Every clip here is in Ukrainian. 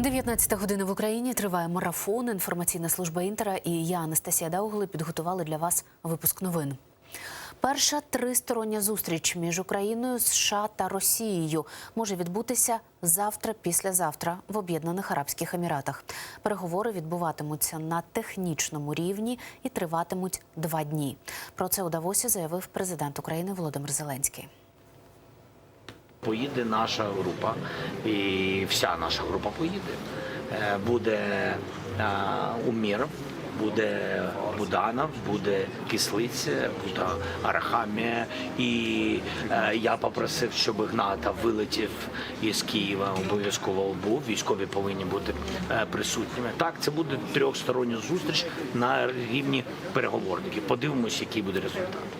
19 година в Україні триває марафон. Інформаційна служба інтера і я, Анастасія Даугли, підготували для вас випуск новин. Перша тристороння зустріч між Україною, США та Росією може відбутися завтра, післязавтра в Об'єднаних Арабських Еміратах. Переговори відбуватимуться на технічному рівні і триватимуть два дні. Про це у Давосі заявив президент України Володимир Зеленський. Поїде наша група, і вся наша група поїде. Е, Буде е, Уміров, буде Буданов, буде Кислиця, буде Арахамія. І е, я попросив, щоб Гната вилетів із Києва. Обов'язково був. Військові повинні бути присутніми. Так, це буде трьохстороння зустріч на рівні переговорників. Подивимося, який буде результат.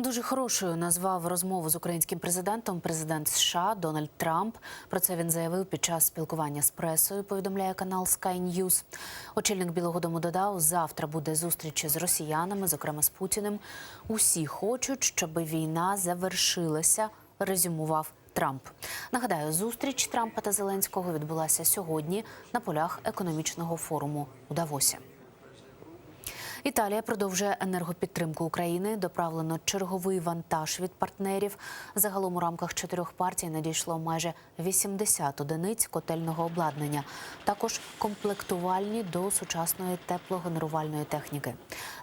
Дуже хорошою назвав розмову з українським президентом президент США Дональд Трамп. Про це він заявив під час спілкування з пресою. Повідомляє канал Sky News. Очільник Білого Дому додав, завтра буде зустріч з росіянами, зокрема з Путіним. Усі хочуть, щоб війна завершилася. Резюмував Трамп. Нагадаю, зустріч Трампа та Зеленського відбулася сьогодні на полях економічного форуму у Давосі. Італія продовжує енергопідтримку України. Доправлено черговий вантаж від партнерів. Загалом у рамках чотирьох партій надійшло майже 80 одиниць котельного обладнання. Також комплектувальні до сучасної теплогенерувальної техніки.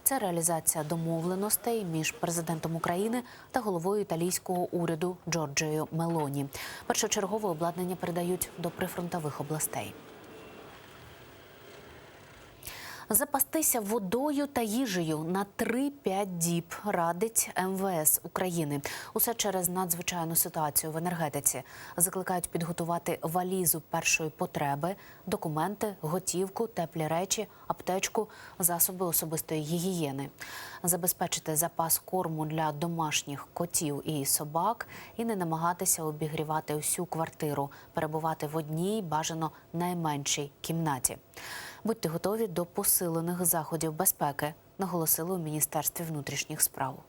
Це реалізація домовленостей між президентом України та головою італійського уряду Джорджею Мелоні. Першочергове обладнання передають до прифронтових областей. Запастися водою та їжею на 3-5 діб радить МВС України. Усе через надзвичайну ситуацію в енергетиці. Закликають підготувати валізу першої потреби, документи, готівку, теплі речі, аптечку, засоби особистої гігієни. Забезпечити запас корму для домашніх котів і собак і не намагатися обігрівати усю квартиру, перебувати в одній бажано найменшій кімнаті. Будьте готові до посилених заходів безпеки, наголосили у міністерстві внутрішніх справ.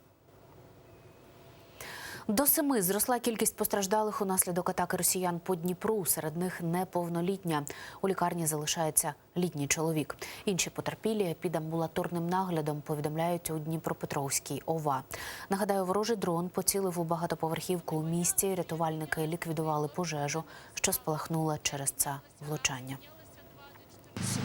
До семи зросла кількість постраждалих унаслідок атаки росіян по Дніпру. Серед них неповнолітня. У лікарні залишається літній чоловік. Інші потерпілі під амбулаторним наглядом повідомляють у Дніпропетровській ОВА. Нагадаю, ворожий дрон поцілив у багатоповерхівку у місті. Рятувальники ліквідували пожежу, що спалахнула через це влучання.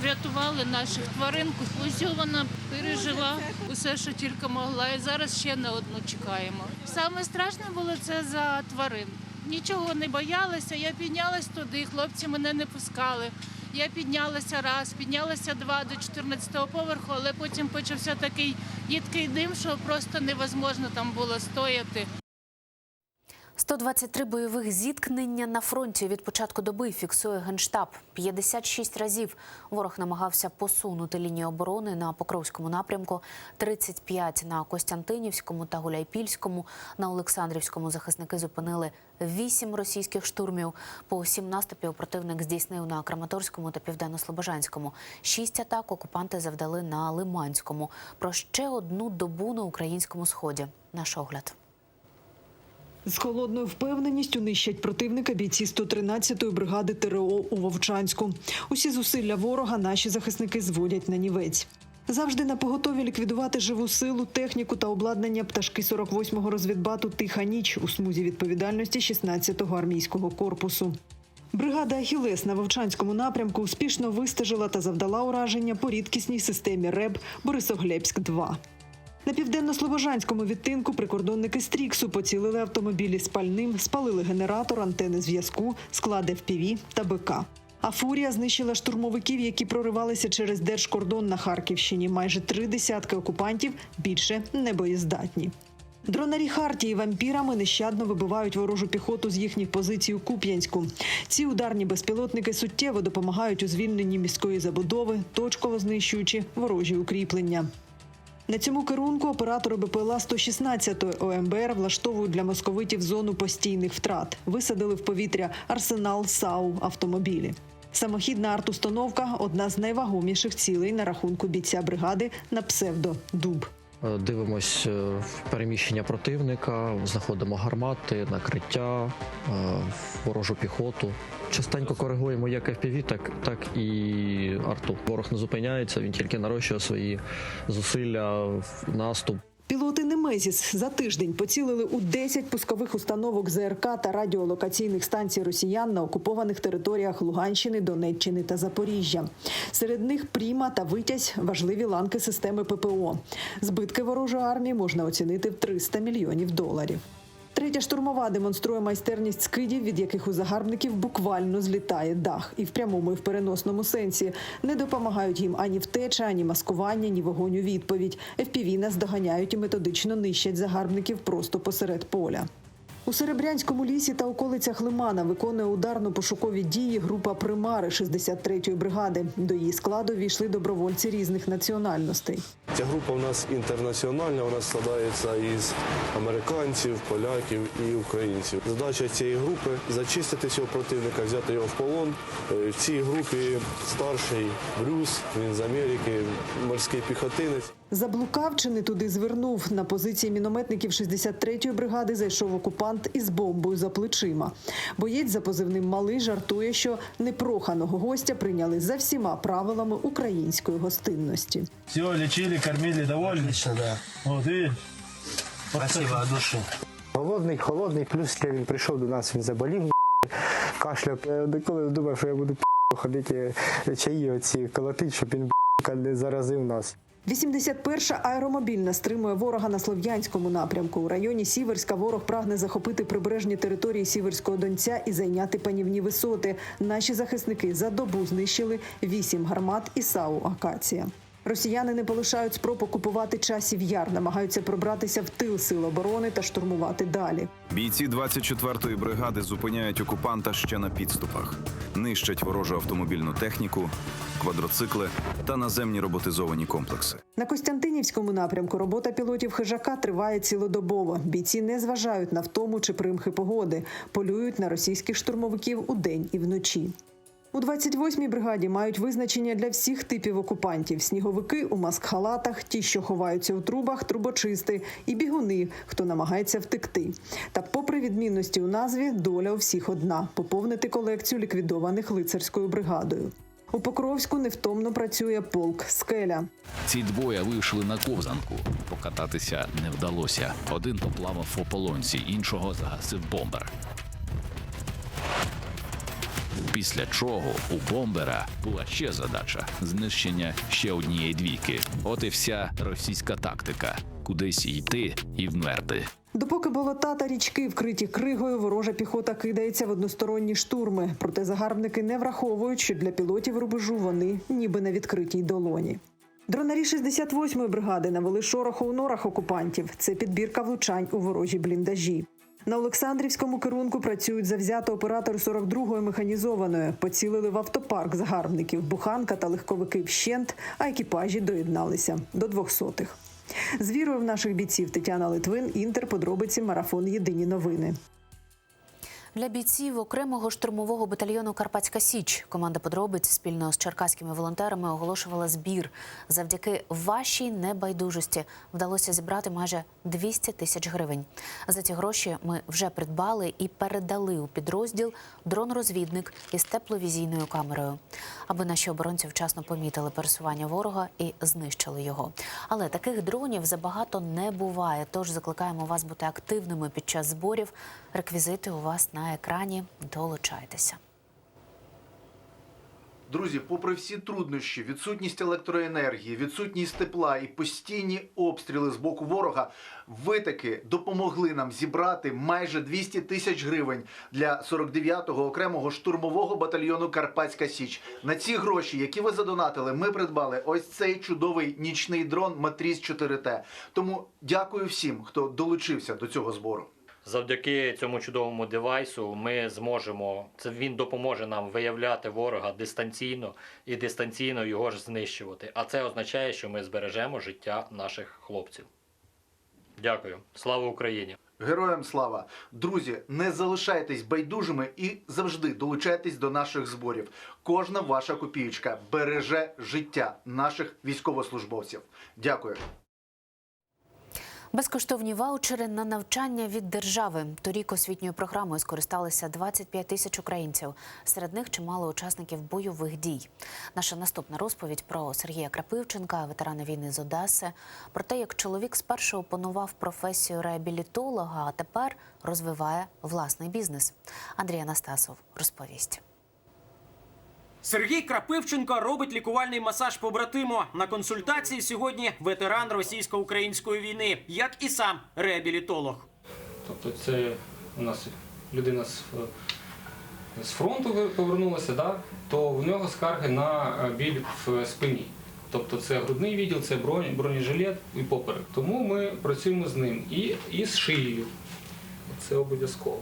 Врятували наших тваринку. Ось вона пережила усе, що тільки могла. І зараз ще на одну чекаємо. Саме страшне було це за тварин. Нічого не боялася. Я піднялась туди, хлопці мене не пускали. Я піднялася раз, піднялася два до 14-го поверху, але потім почався такий їдкий дим, що просто невозможно там було стояти. 123 бойових зіткнення на фронті від початку доби фіксує генштаб. 56 разів ворог намагався посунути лінію оборони на Покровському напрямку, 35 на Костянтинівському та Гуляйпільському. На Олександрівському захисники зупинили 8 російських штурмів. По 7 наступів противник здійснив на Краматорському та Південно-Слобожанському. Шість атак окупанти завдали на Лиманському. Про ще одну добу на українському сході. Наш огляд. З холодною впевненістю нищать противника бійці 113-ї бригади ТРО у Вовчанську. Усі зусилля ворога наші захисники зводять на нівець. Завжди на поготові ліквідувати живу силу, техніку та обладнання пташки 48-го розвідбату Тиха ніч у смузі відповідальності 16-го армійського корпусу. Бригада Ахілес на Вовчанському напрямку успішно вистежила та завдала ураження по рідкісній системі РЕБ Борисоглебськ 2 на південно-слобожанському відтинку прикордонники Стріксу поцілили автомобілі з пальним, спалили генератор, антени зв'язку, склади ФПВ та БК. А фурія знищила штурмовиків, які проривалися через держкордон на Харківщині. Майже три десятки окупантів більше не боєздатні. Дронарі Хартії вампірами нещадно вибивають ворожу піхоту з їхніх позицій у Куп'янську. Ці ударні безпілотники суттєво допомагають у звільненні міської забудови, точково знищуючи ворожі укріплення. На цьому керунку оператори БПЛА 116 ОМБР влаштовують для московитів зону постійних втрат. Висадили в повітря арсенал САУ автомобілі. Самохідна артустановка одна з найвагоміших цілей на рахунку бійця бригади на псевдо Дуб. Е, Дивимось е, переміщення противника, знаходимо гармати, накриття, е, ворожу піхоту. Частенько коригуємо як FPV, так, так і арту. Ворог не зупиняється, він тільки нарощує свої зусилля в наступ. Пілоти Немезіс за тиждень поцілили у 10 пускових установок ЗРК та радіолокаційних станцій росіян на окупованих територіях Луганщини, Донеччини та Запоріжжя. Серед них Пріма та Витязь важливі ланки системи ППО. Збитки ворожої армії можна оцінити в 300 мільйонів доларів. Третя штурмова демонструє майстерність скидів, від яких у загарбників буквально злітає дах, і в прямому і в переносному сенсі не допомагають їм ані втеча, ані маскування, ні вогонь у відповідь. FPV наздоганяють і методично нищать загарбників просто посеред поля. У Серебрянському лісі та околицях Лимана виконує ударно-пошукові дії група примари 63-ї бригади. До її складу війшли добровольці різних національностей. Ця група у нас інтернаціональна, вона складається із американців, поляків і українців. Задача цієї групи зачистити цього противника, взяти його в полон. Е, В цій групі старший Брюс, він з Америки, морський піхотинець. Заблукав чи не туди звернув. На позиції мінометників 63-ї бригади зайшов окупант із бомбою за плечима. Боєць за позивним малий жартує, що непроханого гостя прийняли за всіма правилами української гостинності. Все, лечили, кормили, довольны? Отлично, да. Вот, и... Спасибо от души. Голодний, холодний, плюс ще він прийшов до нас, він заболів, кашляв. Я деколи думав, що я буду ходити чаї оці колотити, щоб він не заразив нас. 81-ша аеромобільна стримує ворога на Слов'янському напрямку. У районі Сіверська ворог прагне захопити прибережні території Сіверського Донця і зайняти панівні висоти. Наші захисники за добу знищили вісім гармат і САУ Акація. Росіяни не полишають спроб окупувати часів яр, намагаються пробратися в тил сил оборони та штурмувати далі. Бійці 24-ї бригади зупиняють окупанта ще на підступах, нищать ворожу автомобільну техніку, квадроцикли та наземні роботизовані комплекси. На Костянтинівському напрямку робота пілотів хижака триває цілодобово. Бійці не зважають на втому чи примхи погоди, полюють на російських штурмовиків удень і вночі. У 28-й бригаді мають визначення для всіх типів окупантів: сніговики у маскхалатах, ті, що ховаються у трубах, трубочисти, і бігуни, хто намагається втекти. Та, попри відмінності у назві, доля у всіх одна поповнити колекцію ліквідованих лицарською бригадою. У Покровську невтомно працює полк Скеля. Ці двоє вийшли на ковзанку. Покататися не вдалося. Один поплавав в ополонці, іншого загасив бомбер. Після чого у бомбера була ще задача знищення ще однієї двійки. От і вся російська тактика: кудись йти і вмерти. Допоки болота та річки вкриті кригою, ворожа піхота кидається в односторонні штурми. Проте загарбники не враховують, що для пілотів рубежу вони ніби на відкритій долоні. Дронарі 68-ї бригади навели шороху у норах окупантів. Це підбірка влучань у ворожі бліндажі. На Олександрівському керунку працюють завзято оператори 42-ї механізованої. Поцілили в автопарк загарбників, буханка та легковики вщент, а екіпажі доєдналися до двохсотих. З вірою в наших бійців Тетяна Литвин, Інтер, подробиці, марафон Єдині новини. Для бійців окремого штурмового батальйону Карпатська Січ команда подробиць спільно з черкаськими волонтерами оголошувала збір. Завдяки вашій небайдужості вдалося зібрати майже 200 тисяч гривень. За ці гроші ми вже придбали і передали у підрозділ дрон-розвідник із тепловізійною камерою, аби наші оборонці вчасно помітили пересування ворога і знищили його. Але таких дронів забагато не буває. Тож закликаємо вас бути активними під час зборів. Реквізити у вас на екрані. Долучайтеся. Друзі, попри всі труднощі, відсутність електроенергії, відсутність тепла і постійні обстріли з боку ворога, ви таки допомогли нам зібрати майже 200 тисяч гривень для 49-го окремого штурмового батальйону Карпатська Січ. На ці гроші, які ви задонатили, ми придбали ось цей чудовий нічний дрон Матріс 4Т. Тому дякую всім, хто долучився до цього збору. Завдяки цьому чудовому девайсу ми зможемо. Це він допоможе нам виявляти ворога дистанційно і дистанційно його ж знищувати. А це означає, що ми збережемо життя наших хлопців. Дякую. Слава Україні! Героям слава! Друзі, не залишайтесь байдужими і завжди долучайтесь до наших зборів. Кожна ваша копієчка береже життя наших військовослужбовців. Дякую. Безкоштовні ваучери на навчання від держави. Торік освітньою програмою скористалися 25 тисяч українців. Серед них чимало учасників бойових дій. Наша наступна розповідь про Сергія Крапивченка, ветерана війни з Одеси, про те, як чоловік спершу опанував професію реабілітолога, а тепер розвиває власний бізнес. Андрій Анастасов розповість. Сергій Крапивченко робить лікувальний масаж побратиму. На консультації сьогодні ветеран російсько-української війни, як і сам реабілітолог. Тобто це у нас людина з, з фронту повернулася, да? то в нього скарги на біль в спині. Тобто це грудний відділ, це бронь, бронежилет і поперек. Тому ми працюємо з ним і, і з шиєю. Це обов'язково.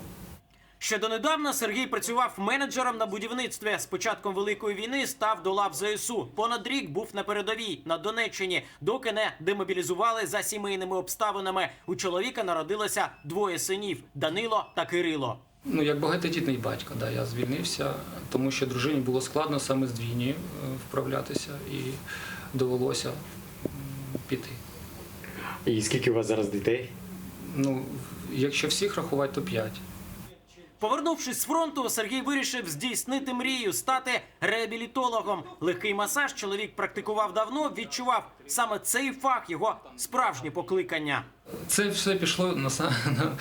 Ще донедавна Сергій працював менеджером на будівництві. З початком великої війни став до лав ЗСУ. Понад рік був на передовій на Донеччині, доки не демобілізували за сімейними обставинами. У чоловіка народилося двоє синів Данило та Кирило. Ну, як багатодітний батько, да, я звільнився, тому що дружині було складно саме з двійні вправлятися і довелося піти. І скільки у вас зараз дітей? Ну, якщо всіх рахувати, то п'ять. Повернувшись з фронту, Сергій вирішив здійснити мрію стати реабілітологом. Легкий масаж чоловік практикував давно. Відчував саме цей фах його справжнє покликання. Це все пішло на, на,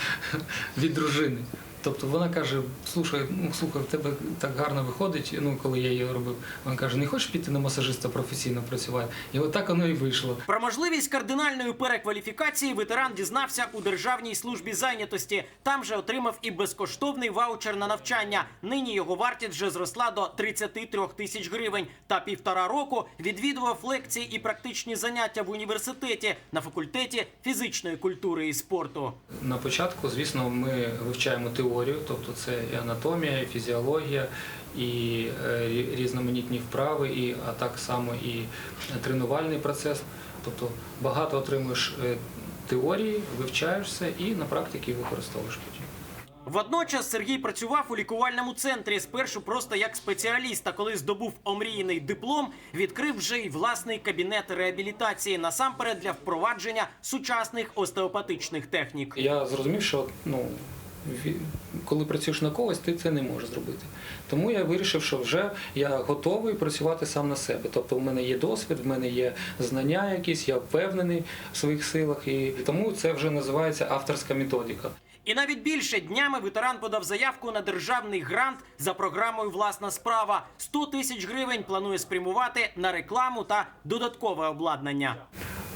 від дружини. Тобто вона каже: слухай, ну слухай, в тебе так гарно виходить. Ну, коли я її робив, вона каже: не хочеш піти на масажиста професійно працювати? І отак воно і вийшло. Про можливість кардинальної перекваліфікації ветеран дізнався у Державній службі зайнятості. Там же отримав і безкоштовний ваучер на навчання. Нині його вартість вже зросла до 33 тисяч гривень. Та півтора року відвідував лекції і практичні заняття в університеті на факультеті фізичної культури і спорту. На початку, звісно, ми вивчаємо теорію, тобто це і анатомія, і фізіологія, і е, різноманітні вправи, і, а так само і тренувальний процес. Тобто багато отримуєш е, теорії, вивчаєшся і на практиці використовуєш потім. Водночас Сергій працював у лікувальному центрі спершу просто як спеціаліст. А коли здобув омріяний диплом, відкрив вже й власний кабінет реабілітації насамперед для впровадження сучасних остеопатичних технік. Я зрозумів, що ну, коли працюєш на когось, ти це не можеш зробити. Тому я вирішив, що вже я готовий працювати сам на себе. Тобто, в мене є досвід, в мене є знання якісь, я впевнений в своїх силах, і тому це вже називається авторська методика. І навіть більше днями ветеран подав заявку на державний грант за програмою Власна справа. 100 тисяч гривень планує спрямувати на рекламу та додаткове обладнання.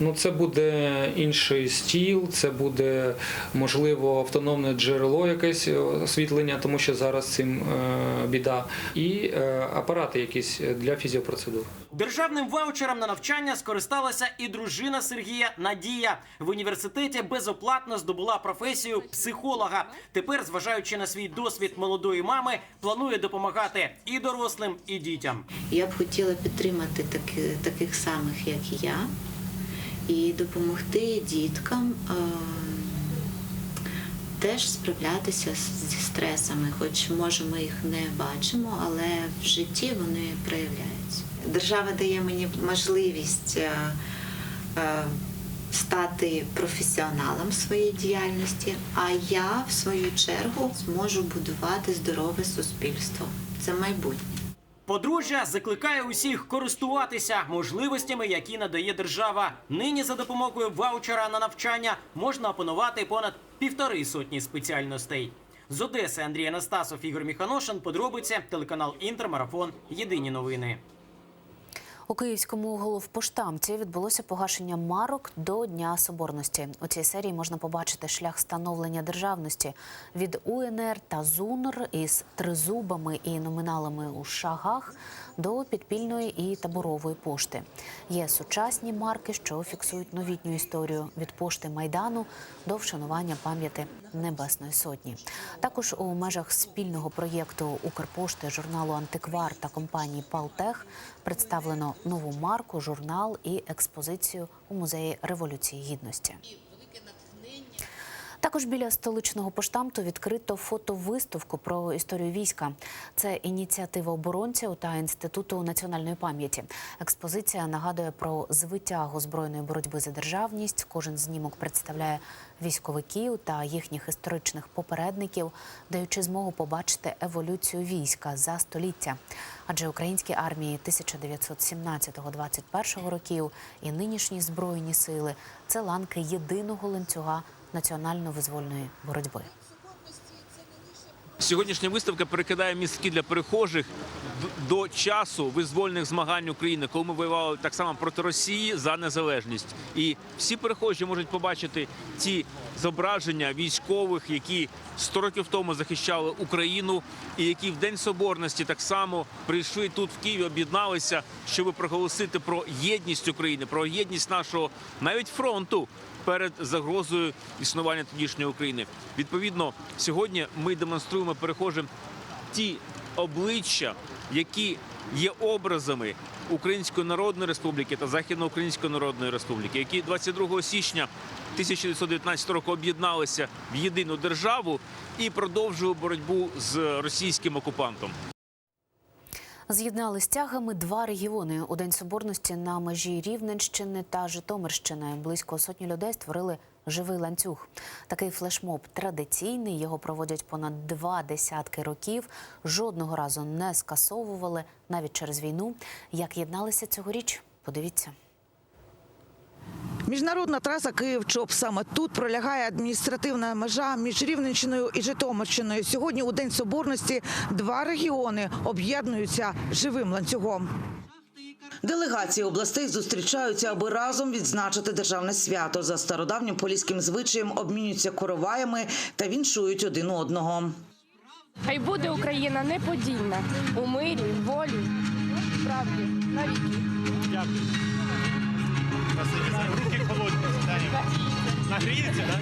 Ну, це буде інший стіл, це буде можливо автономне джерело, якесь освітлення, тому що зараз цим е, біда, і е, апарати якісь для фізіопроцедур. Державним ваучером на навчання скористалася і дружина Сергія Надія. В університеті безоплатно здобула професію психолога. Тепер, зважаючи на свій досвід молодої мами, планує допомагати і дорослим, і дітям. Я б хотіла підтримати таки, таких самих, як я, і допомогти діткам е, теж справлятися зі стресами, хоч може ми їх не бачимо, але в житті вони проявляються. Держава дає мені можливість е, е, стати професіоналом своєї діяльності, а я в свою чергу зможу будувати здорове суспільство. Це майбутнє. Подружжя закликає усіх користуватися можливостями, які надає держава. Нині за допомогою ваучера на навчання можна опанувати понад півтори сотні спеціальностей. З Одеси Андрій Анастасов, Ігор Міханошин. Подробиці телеканал Інтермарафон. Єдині новини. У київському головпоштамті відбулося погашення марок до Дня Соборності. У цій серії можна побачити шлях становлення державності від УНР та ЗУНР із тризубами і номіналами у шагах до підпільної і таборової пошти. Є сучасні марки, що фіксують новітню історію від пошти майдану до вшанування пам'яті Небесної Сотні. Також у межах спільного проєкту Укрпошти, журналу Антиквар та компанії Палтех представлено нову марку, журнал і експозицію у музеї Революції Гідності. Також біля столичного поштамту відкрито фотовиставку про історію війська. Це ініціатива оборонців та інституту національної пам'яті. Експозиція нагадує про звитягу збройної боротьби за державність. Кожен знімок представляє військовиків та їхніх історичних попередників, даючи змогу побачити еволюцію війська за століття. Адже українські армії 1917-21 років і нинішні збройні сили це ланки єдиного ланцюга національно-визвольної боротьби. Сьогоднішня виставка перекидає містки для перехожих до часу визвольних змагань України, коли ми воювали так само проти Росії за незалежність. І всі перехожі можуть побачити ті зображення військових, які 100 років тому захищали Україну, і які в День Соборності так само прийшли тут в Києві, об'єдналися, щоб проголосити про єдність України, про єдність нашого навіть фронту перед загрозою існування тодішньої України. Відповідно, сьогодні ми демонструємо перехожим ті обличчя, які є образами Української Народної Республіки та Західноукраїнської Народної Республіки, які 22 січня 1919 року об'єдналися в єдину державу і продовжували боротьбу з російським окупантом. З'єднали стягами два регіони. У День Соборності на межі Рівненщини та Житомирщини близько сотні людей створили живий ланцюг. Такий флешмоб традиційний. Його проводять понад два десятки років. Жодного разу не скасовували навіть через війну. Як єдналися цьогоріч? Подивіться. Міжнародна траса Київ-Чоп. Саме тут пролягає адміністративна межа між Рівненщиною і Житомирщиною. Сьогодні у День Соборності два регіони об'єднуються живим ланцюгом. Делегації областей зустрічаються, аби разом відзначити державне свято. За стародавнім поліським звичаєм обмінюються короваями та віншують один одного. Хай буде Україна неподільна у мирі, волі, правді, навіки. Дякую. Руки холодні. Нагріється, так?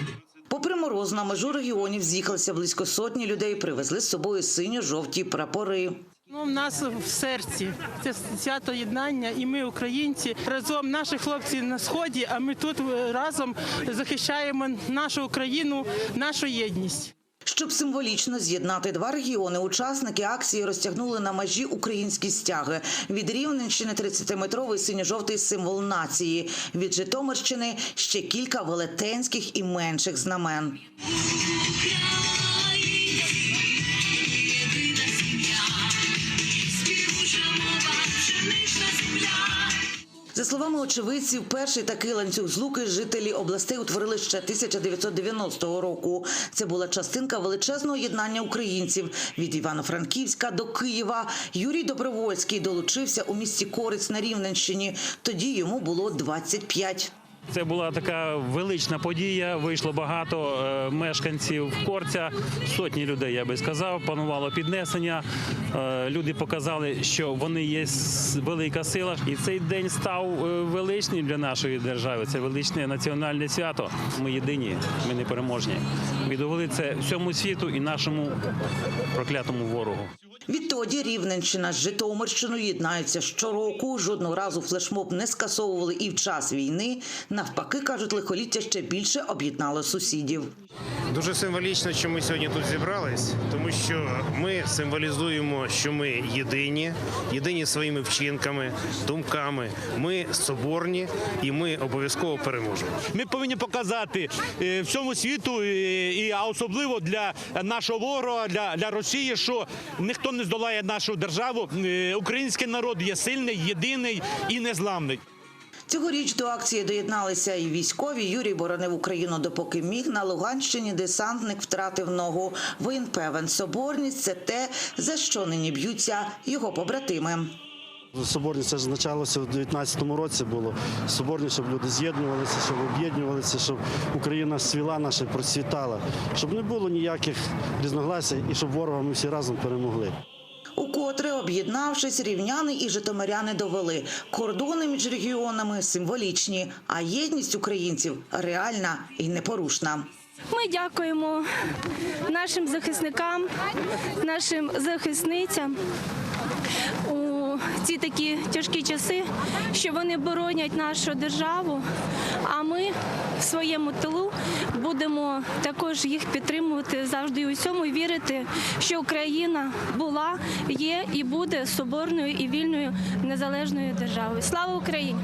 Попри мороз на межу регіонів з'їхалися близько сотні людей. Привезли з собою синьо-жовті прапори. Ну, в нас в серці це свято єднання, і ми, українці, разом наші хлопці на сході, а ми тут разом захищаємо нашу Україну, нашу єдність. Щоб символічно з'єднати два регіони, учасники акції розтягнули на межі українські стяги. Від Рівненщини 30-метровий синьо-жовтий символ нації. Від Житомирщини ще кілька велетенських і менших знамен. За словами очевидців, перший такий ланцюг злуки жителі областей утворили ще 1990 року. Це була частинка величезного єднання українців від Івано-Франківська до Києва. Юрій Добровольський долучився у місті Кориць на Рівненщині. Тоді йому було 25. Це була така велична подія. Вийшло багато е, мешканців Корця, сотні людей, я би сказав. Панувало піднесення. Е, люди показали, що вони є велика сила, і цей день став е, величним для нашої держави. Це величне національне свято. Ми єдині, ми непереможні. Ми довели це всьому світу і нашому проклятому ворогу. Відтоді Рівненщина з Житомирщиною єднаються щороку. Жодного разу флешмоб не скасовували і в час війни. Навпаки, кажуть, лихоліття ще більше об'єднало сусідів. Дуже символічно, що ми сьогодні тут зібрались, тому що ми символізуємо, що ми єдині, єдині своїми вчинками, думками. Ми соборні і ми обов'язково переможемо. Ми повинні показати е, всьому світу, е, і а особливо для нашого ворога, для, для Росії, що ніхто не здолає нашу державу. Е, Український народ є сильний, єдиний і незламний. Цьогоріч до акції доєдналися і військові. Юрій боронив Україну допоки міг. На Луганщині десантник втратив ногу. Воїн певен, соборність це те, за що нині б'ються його побратими. Соборність це ж почалося в 19-му році було. Соборність, щоб люди з'єднувалися, щоб об'єднувалися, щоб Україна свіла наша, процвітала, щоб не було ніяких різногласій і щоб ворога ми всі разом перемогли. Укотре, об'єднавшись, рівняни і житомиряни довели. Кордони між регіонами символічні, а єдність українців реальна і непорушна. Ми дякуємо нашим захисникам, нашим захисницям ці такі тяжкі часи, що вони боронять нашу державу. А ми в своєму тилу будемо також їх підтримувати завжди і усьому і вірити, що Україна була, є і буде соборною і вільною незалежною державою. Слава Україні!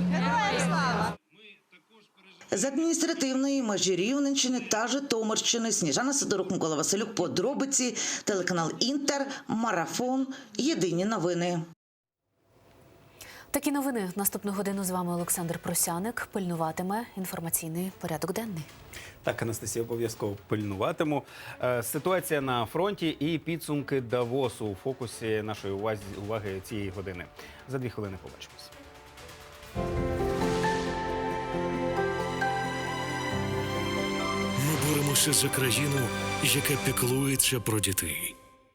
З адміністративної межі Рівненщини та Житомирщини Сніжана Сидорук, Микола Василюк, подробиці, телеканал Інтер, Марафон, Єдині новини. Такі новини наступну годину з вами Олександр Просяник пильнуватиме інформаційний порядок денний. Так, Анастасія, обов'язково пильнуватиму. Е, Ситуація на фронті і підсумки Давосу у фокусі нашої увазі- уваги цієї години. За дві хвилини побачимось. Ми боремося за країну, яка піклується про дітей.